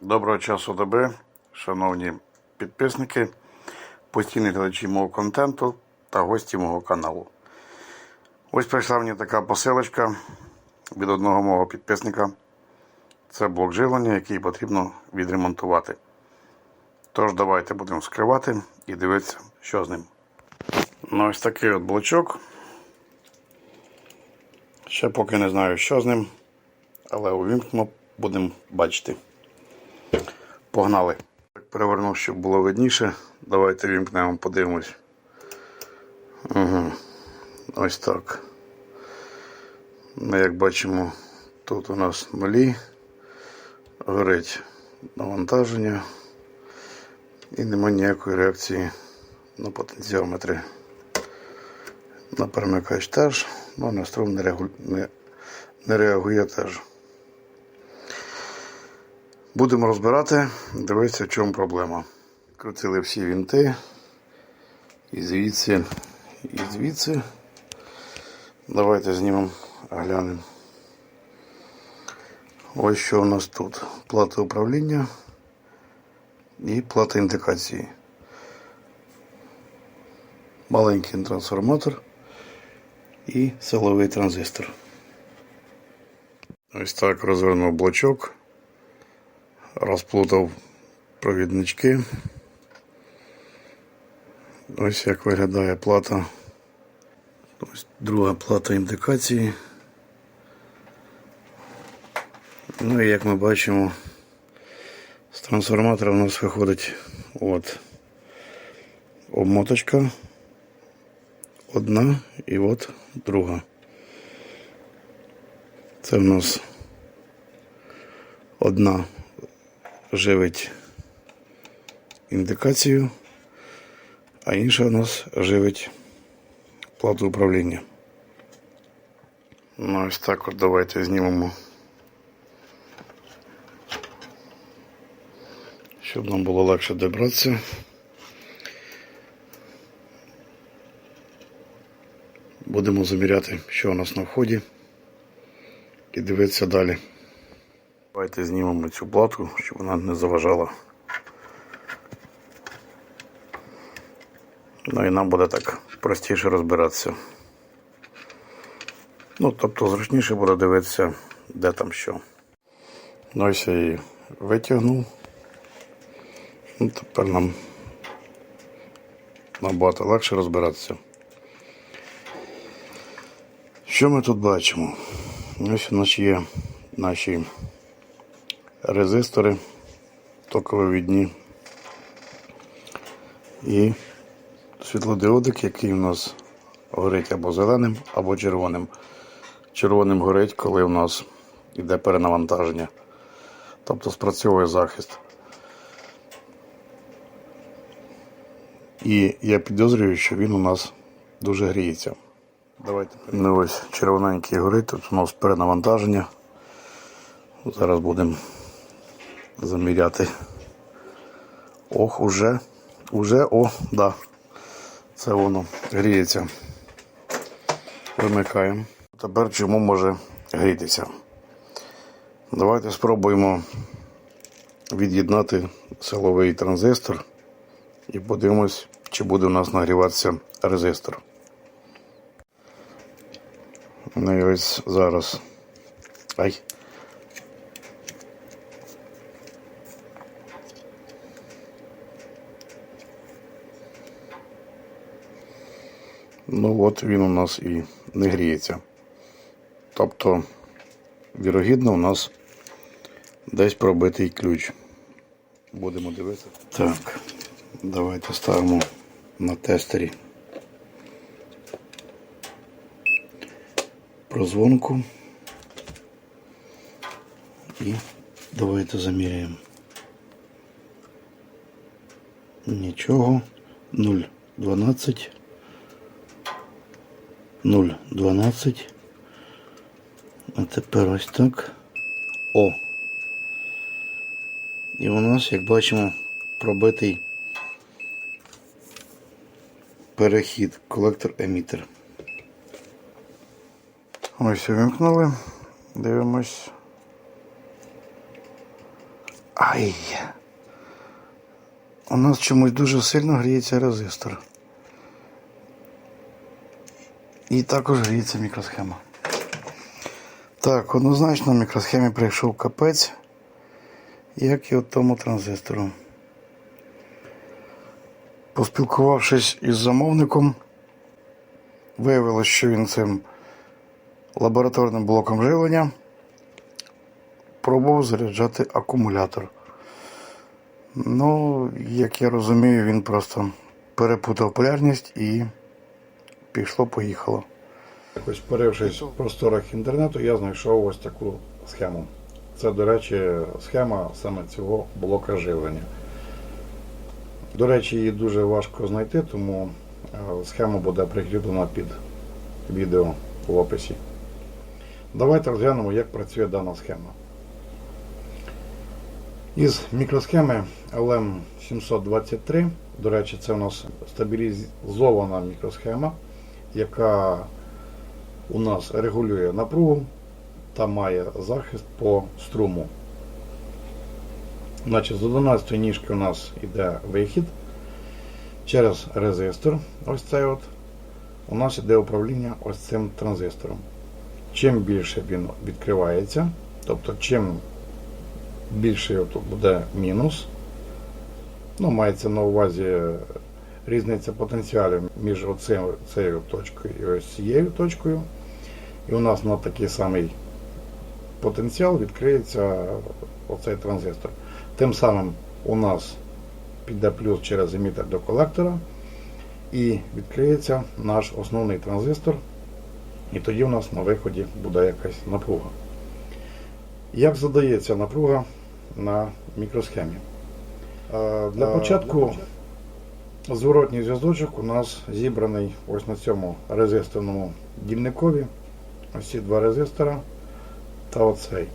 Доброго часу доби, шановні підписники, постійні глядачі мого контенту та гості мого каналу. Ось прийшла мені така посилочка від одного мого підписника. Це блок живлення, який потрібно відремонтувати. Тож давайте будемо скривати і дивитися, що з ним. Ну, ось такий от блочок. Ще поки не знаю, що з ним, але увімкнемо, будемо бачити. Погнали. Перевернув, щоб було видніше. Давайте вімкнемо, подивимось. Угу. Ось так. Як бачимо, тут у нас нулі. Горить навантаження. І нема ніякої реакції на потенціометри. На перемикач теж, але на струм не, регу... не... не реагує теж. Будемо розбирати, дивитися, в чому проблема. Крутили всі вінти. І звідси, і звідси. Давайте знімемо, глянемо. Ось що у нас тут. Плата управління і плата індикації. Маленький трансформатор і силовий транзистор. Ось так розвернув блочок розплутав провіднички. Ось як виглядає плата. Ось друга плата індикації. Ну і як ми бачимо, з трансформатора у нас виходить от обмоточка. Одна і от друга. Це в нас одна живить індикацію, а інша у нас живить плату управління. Ну, ось так от давайте знімемо, щоб нам було легше добратися. Будемо заміряти, що у нас на вході, і дивитися далі. Давайте знімемо цю плату, щоб вона не заважала. Ну і нам буде так простіше розбиратися. Ну, тобто зручніше буде дивитися, де там що. Ну, ось я її витягнув. Ну, тепер нам набагато легше розбиратися. Що ми тут бачимо? Ось у нас є наші резистори токововідні і світлодіодик, який у нас горить або зеленим, або червоним. Червоним горить, коли у нас йде перенавантаження. Тобто спрацьовує захист. І я підозрюю, що він у нас дуже гріється. Давайте. Ну ось червоненький горить, тут у нас перенавантаження. Зараз будемо заміряти. Ох, уже, уже, о, да. Це воно гріється. Вимикаємо. Тепер чому може грітися? Давайте спробуємо від'єднати силовий транзистор і подивимось, чи буде у нас нагріватися резистор. Ну і ось зараз. Ай. Ну от він у нас і не гріється. Тобто, вірогідно, у нас десь пробитий ключ. Будемо дивитися. Так, давайте ставимо на тестері прозвонку. І давайте заміряємо. Нічого. 0,12. 0,12. А тепер ось так. О. І у нас, як бачимо, пробитий перехід, колектор-емітер. Ось увімкнули. Дивимось. Ай. У нас чомусь дуже сильно гріється резистор. І також гріється мікросхема. Так, однозначно в мікросхемі прийшов капець, як і от тому транзистору. Поспілкувавшись із замовником, виявилось, що він цим лабораторним блоком живлення пробував заряджати акумулятор. Ну, як я розумію, він просто перепутав полярність і пішло-поїхало. Якось порившись в просторах інтернету, я знайшов ось таку схему. Це, до речі, схема саме цього блока живлення. До речі, її дуже важко знайти, тому е, схема буде прикріплена під відео в описі. Давайте розглянемо, як працює дана схема. Із мікросхеми LM723, до речі, це у нас стабілізована мікросхема, яка у нас регулює напругу та має захист по струму. Значить, з 11 ніжки у нас йде вихід через резистор. Ось цей от. У нас йде управління ось цим транзистором. Чим більше він відкривається, тобто чим більше буде мінус, ну, мається на увазі різниця потенціалів між оцим, цією точкою і ось цією точкою. І у нас на такий самий потенціал відкриється оцей транзистор. Тим самим у нас піде плюс через емітер до колектора і відкриється наш основний транзистор. І тоді у нас на виході буде якась напруга. Як задається напруга на мікросхемі? Е, Для початку зворотній зв'язочок у нас зібраний ось на цьому резисторному дільникові. Ось ці два резистора та оцей.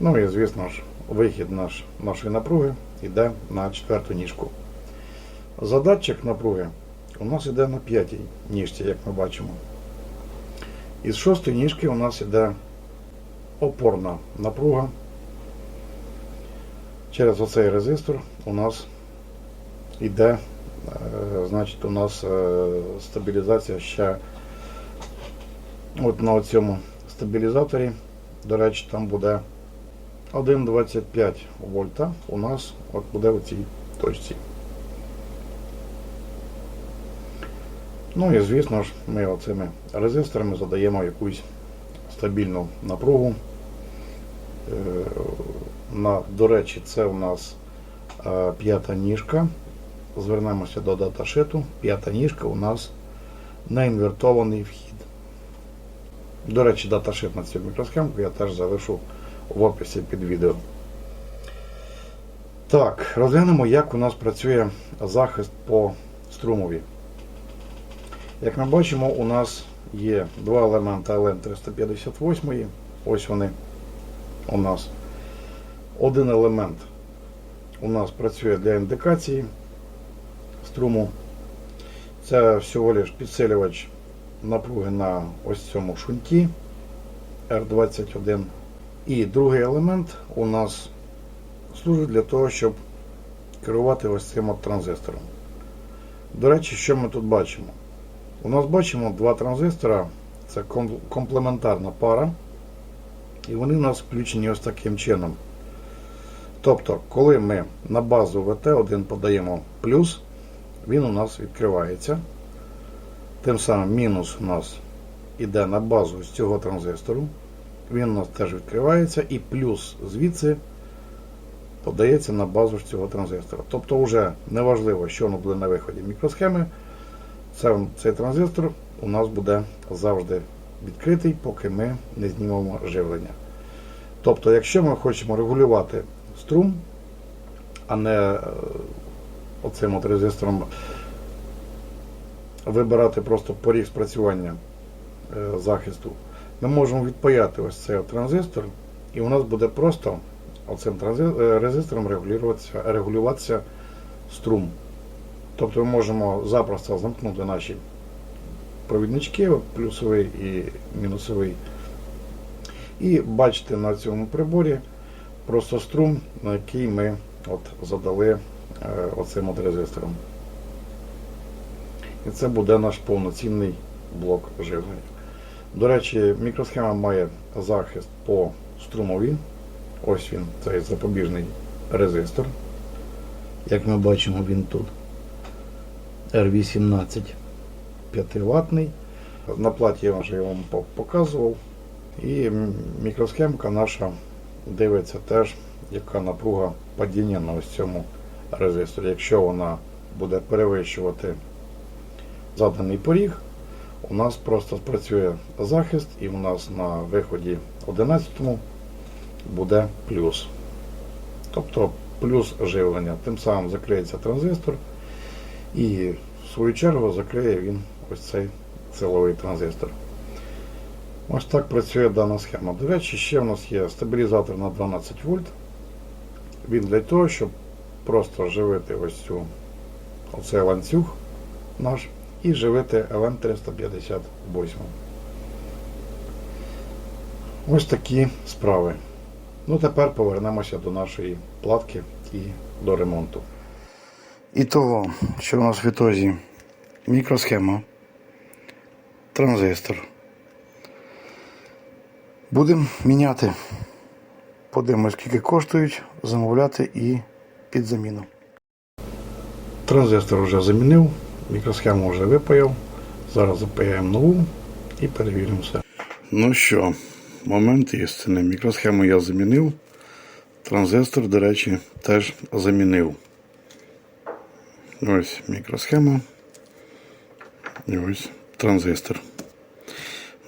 Ну і звісно ж, вихід наш, нашої напруги йде на четверту ніжку. Задатчик напруги у нас йде на п'ятій ніжці, як ми бачимо. Із шостої ніжки у нас йде опорна напруга. Через оцей резистор у нас йде, е, значить, у нас е, стабілізація ще от на цьому стабілізаторі. До речі, там буде 1,25 вольта у нас от буде в цій точці. Ну і звісно ж, ми оцими резисторами задаємо якусь стабільну напругу. Е, На, До речі, це у нас п'ята ніжка. Звернемося до даташиту. П'ята ніжка у нас на інвертований вхід. До речі, даташит на цю мікросхемку я теж залишу в описі під відео. Так, розглянемо, як у нас працює захист по струмові. Як ми бачимо, у нас є два елемента LM358. Ось вони у нас. Один елемент у нас працює для індикації струму. Це всього лиш підсилювач напруги на ось цьому шунті R21. І другий елемент у нас служить для того, щоб керувати ось цим от транзистором. До речі, що ми тут бачимо? У нас бачимо два транзистора, це комплементарна пара, і вони у нас включені ось таким чином. Тобто, коли ми на базу VT1 подаємо плюс, він у нас відкривається. Тим самим мінус у нас йде на базу з цього транзистору. Він у нас теж відкривається, і плюс звідси подається на базу ж цього транзистора. Тобто, вже неважливо, що воно буде на виході мікросхеми. Це, цей транзистор у нас буде завжди відкритий, поки ми не знімемо живлення. Тобто, якщо ми хочемо регулювати струм, а не е, оцим от резистором вибирати просто поріг спрацювання е, захисту, ми можемо відпаяти ось цей транзистор, і у нас буде просто оцим е, резистором регулюватися, регулюватися струм. Тобто ми можемо запросто замкнути наші провіднички, плюсовий і мінусовий. І бачите на цьому приборі просто струм, на який ми от задали оцим от. І це буде наш повноцінний блок живлення. До речі, мікросхема має захист по струмові. Ось він, цей запобіжний резистор. Як ми бачимо, він тут R18 5 ватний. На платі я вже вам показував. І мікросхемка наша дивиться теж, яка напруга падіння на ось цьому резисторі. Якщо вона буде перевищувати заданий поріг, у нас просто спрацює захист, і у нас на виході 11 буде плюс. Тобто плюс живлення. Тим самим закриється транзистор, і в свою чергу закриє він ось цей силовий транзистор. Ось так працює дана схема. До речі, ще в нас є стабілізатор на 12 вольт. Він для того, щоб просто живити ось цю оцей ланцюг наш і живити LM358. Ось такі справи. Ну, тепер повернемося до нашої платки і до ремонту. І того, що у нас в ітозі мікросхема, транзистор. Будемо міняти. Подивимось, скільки коштують, замовляти і під заміну. Транзистор вже замінив, мікросхему вже випаяв. Зараз запаяємо нову і перевіримо все. Ну що, момент істини. Мікросхему я замінив. Транзистор, до речі, теж замінив. Ось мікросхема. І ось транзистор.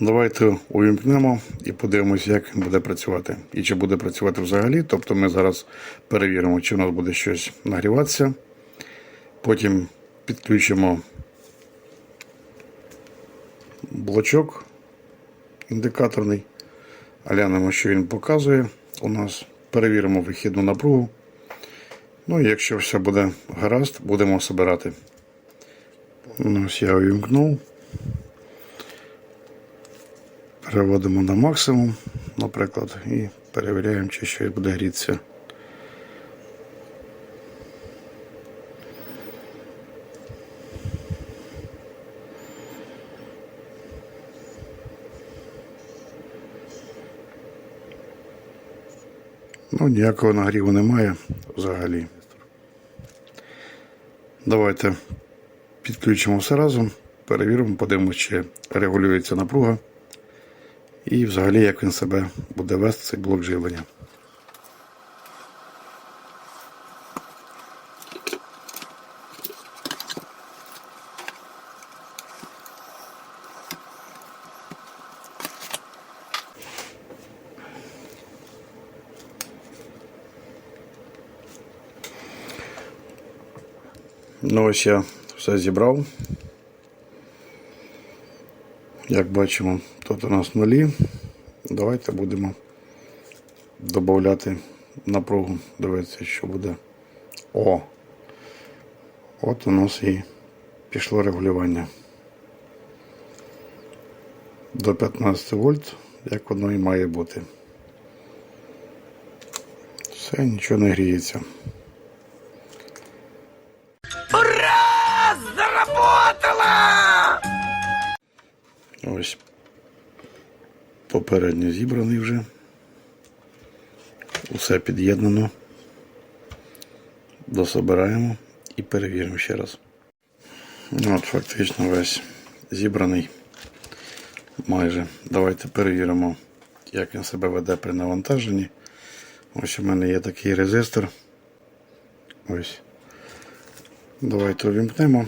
Давайте увімкнемо і подивимося, як буде працювати. І чи буде працювати взагалі. Тобто ми зараз перевіримо, чи у нас буде щось нагріватися. Потім підключимо блочок індикаторний. Глянемо, що він показує. У нас перевіримо вихідну напругу. Ну і якщо все буде гаразд, будемо збирати. Ось я увімкнув. Переводимо на максимум, наприклад, і перевіряємо, чи щось буде грітися. Ну, ніякого нагріву немає взагалі. Давайте підключимо все разом, перевіримо, подивимося, чи регулюється напруга. І взагалі як він себе буде вести цей блок живлення. Ну ось я все зібрав. Як бачимо, тут у нас нулі. Давайте будемо додати напругу. Дивитися, що буде. О! От у нас і пішло регулювання. До 15 вольт, як воно і має бути. Все, нічого не гріється. Попередньо зібраний вже. Усе під'єднано. Дособираємо і перевіримо ще раз. Ну, От, фактично весь зібраний. Майже. Давайте перевіримо, як він себе веде при навантаженні. Ось у мене є такий резистор. Ось. Давайте увімкнемо.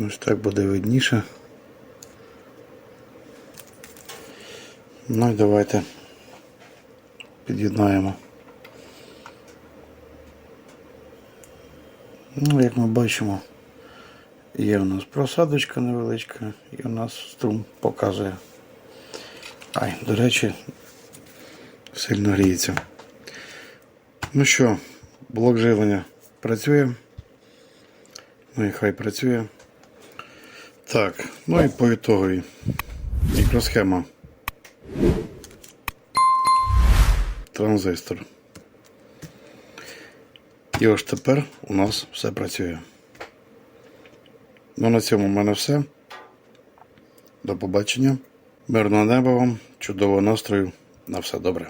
Ось так буде видніше. Ну і давайте під'єднаємо. Ну, як ми бачимо, є у нас просадочка невеличка і у нас струм показує. Ай, до речі, сильно гріється. Ну що, блок живлення працює. Ну і хай працює. Так, ну і по ітогові мікросхема транзистор. І ось тепер у нас все працює. Ну на цьому в мене все. До побачення. Мирного неба вам, чудового настрою. На все добре.